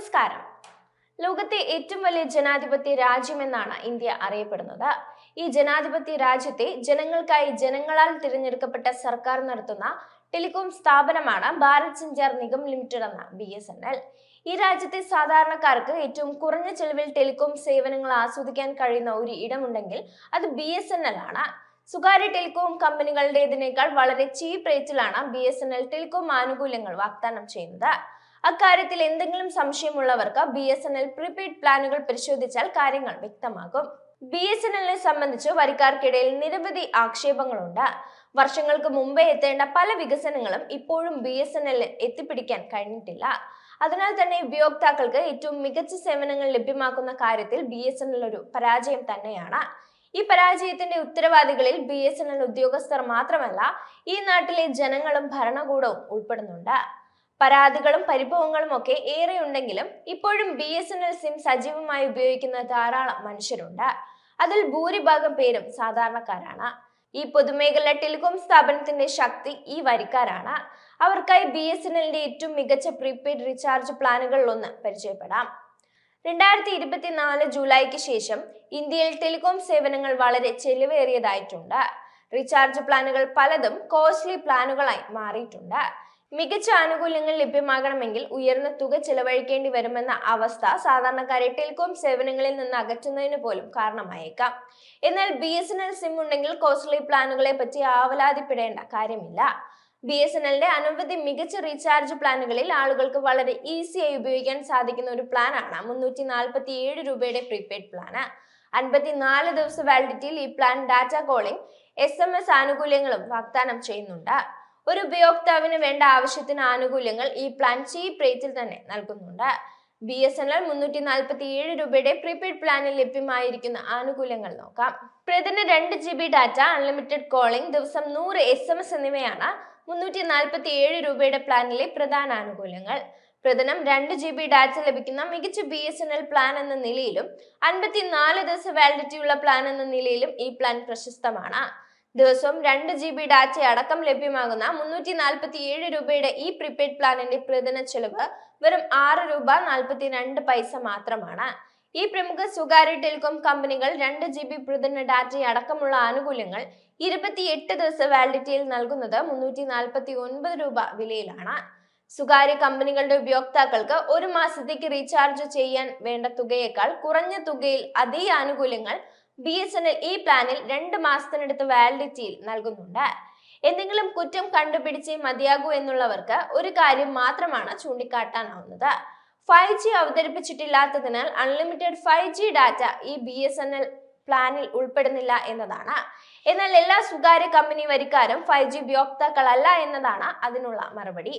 നമസ്കാരം. ലോകത്തെ ഏറ്റവും വലിയ ജനാധിപത്യ രാജ്യമെന്നാണ് ഇന്ത്യ അറിയപ്പെടുന്നത്. ഈ ജനാധിപത്യ രാജ്യത്തെ ജനങ്ങൾക്കായി ജനങ്ങളാൽ തിരഞ്ഞെടുക്കപ്പെട്ട സർക്കാർ നടത്തുന്ന ടെലികോം സ്ഥാപനമാണ് ഭാരത് സഞ്ചാർ നിഗം ലിമിറ്റഡ് എന്ന ബി എസ് എൻ എൽ. ഈ രാജ്യത്തെ സാധാരണക്കാർക്ക് ഏറ്റവും കുറഞ്ഞ ചെലവിൽ ടെലികോം സേവനങ്ങൾ ആസ്വദിക്കാൻ കഴിയുന്ന ഒരു ഇടമുണ്ടെങ്കിൽ അത് ബി എസ് എൻ എൽ ആണ്. സ്വകാര്യ ടെലികോം കമ്പനികളുടേതിനേക്കാൾ വളരെ cheap റേറ്റിലാണ് B S N L telecom ആനുകൂല്യങ്ങൾ വാഗ്ദാനം ചെയ്യുന്നത്. അക്കാര്യത്തിൽ എന്തെങ്കിലും സംശയമുള്ളവർക്ക് B S N L prepaid പ്ലാനുകൾ പരിശോധിച്ചാൽ കാര്യങ്ങൾ വ്യക്തമാകും. ബി എസ് എൻ എല്ലിനെ സംബന്ധിച്ച് വരിക്കാർക്കിടയിൽ നിരവധി ആക്ഷേപങ്ങളുണ്ട്. വർഷങ്ങൾക്ക് മുമ്പേ എത്തേണ്ട പല വികസനങ്ങളും ഇപ്പോഴും ബി എസ് എൻ എൽ എത്തിപ്പിടിക്കാൻ കഴിഞ്ഞിട്ടില്ല. അതിനാൽ തന്നെ ഉപയോക്താക്കൾക്ക് ഏറ്റവും മികച്ച സേവനങ്ങൾ ലഭ്യമാക്കുന്ന കാര്യത്തിൽ ബി എസ് എൻ എൽ ഒരു പരാജയം തന്നെയാണ്. ഈ പരാജയത്തിന്റെ ഉത്തരവാദികളിൽ ബി എസ് എൻ എൽ ഉദ്യോഗസ്ഥർ മാത്രമല്ല ഈ നാട്ടിലെ ജനങ്ങളും ഭരണകൂടവും ഉൾപ്പെടുന്നുണ്ട്. പരാതികളും പരിഭവങ്ങളും ഒക്കെ ഏറെ ഉണ്ടെങ്കിലും ഇപ്പോഴും B S N L SIM സജീവമായി ഉപയോഗിക്കുന്ന ധാരാളം മനുഷ്യരുണ്ട്. അതിൽ ഭൂരിഭാഗം പേരും സാധാരണക്കാരാണ്. ഈ പൊതുമേഖല ടെലികോം സ്ഥാപനത്തിന്റെ ശക്തി ഈ വരിക്കാരാണ്. അവർക്കായി ബി എസ് എൻ എല്ലിന്റെ ഏറ്റവും മികച്ച പ്രീപെയ്ഡ് റീചാർജ് പ്ലാനുകളിൽ ഒന്ന് പരിചയപ്പെടാം. രണ്ടായിരത്തി ഇരുപത്തിനാല് ജൂലൈക്ക് ശേഷം ഇന്ത്യയിൽ ടെലികോം സേവനങ്ങൾ വളരെ ചെലവേറിയതായിട്ടുണ്ട്. റീചാർജ് പ്ലാനുകൾ പലതും കോസ്റ്റ്ലി പ്ലാനുകളായി മാറിയിട്ടുണ്ട്. മികച്ച ആനുകൂല്യങ്ങൾ ലഭ്യമാകണമെങ്കിൽ ഉയർന്ന തുക ചെലവഴിക്കേണ്ടി വരുമെന്ന അവസ്ഥ സാധാരണക്കാരെ ടെലികോം സേവനങ്ങളിൽ നിന്ന് അകറ്റുന്നതിന് പോലും കാരണമായേക്കാം. എന്നാൽ B S N L SIM ഉണ്ടെങ്കിൽ കോസ്റ്റ്ലി പ്ലാനുകളെ പറ്റി ആവലാതിപ്പെടേണ്ട കാര്യമില്ല. ബി എസ് എൻ എല്ലിന്റെ അനവധി മികച്ച റീചാർജ് പ്ലാനുകളിൽ ആളുകൾക്ക് വളരെ ഈസിയായി ഉപയോഗിക്കാൻ സാധിക്കുന്ന ഒരു പ്ലാനാണ് മുന്നൂറ്റി നാൽപ്പത്തി ഏഴ് രൂപയുടെ പ്രീപെയ്ഡ് പ്ലാന്. അൻപത്തിനാല് ദിവസ വാലിഡിറ്റിയിൽ ഈ plan data calling S M S ആനുകൂല്യങ്ങളും വാഗ്ദാനം ചെയ്യുന്നുണ്ട്. ഒരു ഉപയോക്താവിന് വേണ്ട ആവശ്യത്തിന് ആനുകൂല്യങ്ങൾ ഈ പ്ലാൻ ചീപ്പ് റേറ്റിൽ തന്നെ നൽകുന്നുണ്ട്. ബി എസ് എൻ എൽ മുന്നൂറ്റി നാൽപ്പത്തി ഏഴ് രൂപയുടെ പ്രീപെയ്ഡ് പ്ലാനിൽ ലഭ്യമായിരിക്കുന്ന ആനുകൂല്യങ്ങൾ നോക്കാം. പ്രതിന് രണ്ട് G B data unlimited calling ദിവസം നൂറ് എസ് എം എസ് എന്നിവയാണ് മുന്നൂറ്റി നാൽപ്പത്തി ഏഴ് രൂപയുടെ പ്ലാനിലെ പ്രധാന ആനുകൂല്യങ്ങൾ. പ്രതിനം രണ്ട് ജി ബി ഡാറ്റ ലഭിക്കുന്ന മികച്ച B S N L plan എന്ന നിലയിലും അൻപത്തിനാല് ദിവസ വാലിഡിറ്റി ഉള്ള പ്ലാൻ എന്ന നിലയിലും ഈ പ്ലാൻ പ്രശസ്തമാണ്. ദിവസവും രണ്ട് ജി ബി ഡാറ്റ അടക്കം ലഭ്യമാകുന്ന മുന്നൂറ്റി നാൽപ്പത്തി ഏഴ് രൂപയുടെ ഈ പ്രീപെയ്ഡ് പ്ലാനിന്റെ പ്രതിദിന ചെലവ് വെറും ആറ് രൂപ നാൽപ്പത്തി രണ്ട് പൈസ മാത്രമാണ്. ഈ പ്രമുഖ സ്വകാര്യ ടെലികോം കമ്പനികൾ രണ്ട് ജി ബി പ്രതിദിന ഡാറ്റ അടക്കമുള്ള ആനുകൂല്യങ്ങൾ ഇരുപത്തിയെട്ട് ദിവസ വാലിഡിറ്റിയിൽ നൽകുന്നത് മുന്നൂറ്റി നാൽപ്പത്തി ഒൻപത് രൂപ വിലയിലാണ്. സ്വകാര്യ കമ്പനികളുടെ ഉപയോക്താക്കൾക്ക് ഒരു മാസത്തേക്ക് റീചാർജ് ചെയ്യാൻ വേണ്ട തുകയേക്കാൾ കുറഞ്ഞ തുകയിൽ അതേ ആനുകൂല്യങ്ങൾ ബി എസ് എൻ എൽ ഈ പ്ലാനിൽ രണ്ട് മാസത്തിനടുത്ത് വാലിഡിറ്റിയിൽ നൽകുന്നുണ്ട്. എന്തെങ്കിലും കുറ്റം കണ്ടുപിടിച്ച് മതിയാകൂ എന്നുള്ളവർക്ക് ഒരു കാര്യം മാത്രമാണ് ചൂണ്ടിക്കാട്ടാനാവുന്നത്. ഫൈവ് ജി അവതരിപ്പിച്ചിട്ടില്ലാത്തതിനാൽ അൺലിമിറ്റഡ് ഫൈവ് ജി ഡാറ്റ ഈ ബി എസ് എൻ എൽ പ്ലാനിൽ ഉൾപ്പെടുന്നില്ല എന്നതാണ്. എന്നാൽ എല്ലാ സ്വകാര്യ കമ്പനി വരിക്കാരും ഫൈവ് ജി ഉപയോക്താക്കളല്ല എന്നതാണ് അതിനുള്ള മറുപടി.